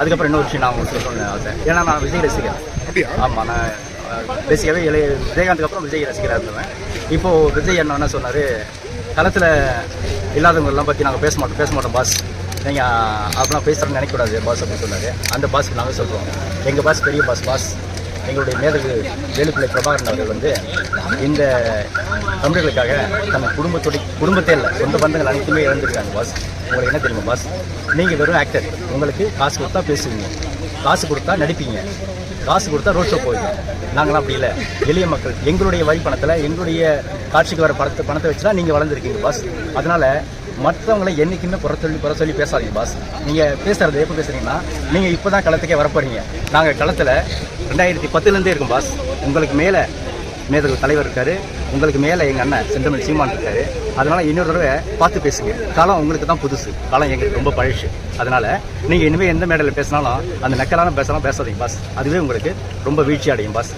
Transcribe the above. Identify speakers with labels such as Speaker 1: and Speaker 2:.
Speaker 1: அதுக்கப்புறம் இன்னொரு விஷயம் நான் உங்களுக்கு சொல்லணும்னு ஆசை. ஏன்னா நான் விஜய் ரசிகர். ஆமாம் நான் பேசிக்காவே இளைய விஜயகாந்துக்கு அப்புறம் விஜய் ரசிகராக இருந்தவன். இப்போது விஜய் அண்ணா என்ன சொன்னார் களத்தில் இல்லாதவங்களெல்லாம் பற்றி நாங்கள் பேச மாட்டோம் பேச மாட்டோம் பாஸ் நீங்கள் அப்படிலாம் பேசுகிறோன்னு நினைக்கக்கூடாது பாஸ் அப்படின்னு சொன்னார். அந்த பாஸ்க்கு நாங்கள் சொல்கிறோம் எங்கள் பாஸ் பெரிய பாஸ் பாஸ் எங்களுடைய மேதகு வேலுப்பிள்ளை பிரபாகரன் அவர்கள் வந்து இந்த தமிழர்களுக்காக நம்ம குடும்பத்துடைய குடும்பத்தே இல்லை சொந்த பந்தங்கள் அனைத்துமே இழந்திருக்காங்க பாஸ் உங்களுக்கு என்ன தெரியுமா பாஸ் நீங்கள் வெறும் ஆக்டர் உங்களுக்கு காசு கொடுத்தா பேசுவீங்க. காசு கொடுத்தா நடிப்பீங்க. காசு கொடுத்தா ரோட் ஷோ போவீங்க. நாங்களாம் அப்படி இல்லை. எளிய மக்கள் எங்களுடைய வரி பணத்தில் எங்களுடைய காட்சிக்கு வர பணத்தை பணத்தை வச்சு தான் நீங்கள் வளர்ந்துருக்கீங்க பாஸ் அதனால் மற்றவங்களை என்றைக்குமே குறை சொல்லி குறை சொல்லி பேசாதீங்க பாஸ் நீங்கள் பேசுகிறது எப்போ பேசுகிறீங்கன்னா நீங்கள் இப்போ தான் களத்துக்கே வரப்போறீங்க. நாங்கள் களத்தில் ரெண்டாயிரத்தி பத்துலேருந்தே இருக்கும் பாஸ் உங்களுக்கு மேலே மேதகு தலைவர் இருக்காரு. உங்களுக்கு மேலே எங்கள் அண்ணன் செந்தமிழ் சீமான் இருக்காரு. அதனால இன்னொரு தடவை பார்த்து பேசுங்க. காலம் உங்களுக்கு தான் புதுசு. காலம் எங்களுக்கு ரொம்ப பழசு. அதனால நீங்கள் இனிமேல் எந்த மேடையில் பேசினாலும் அந்த நக்கலான பேசலாம் பேசாதீங்க பாஸ். அதுவே உங்களுக்கு ரொம்ப வீழ்ச்சி அடையும் பாஸ்.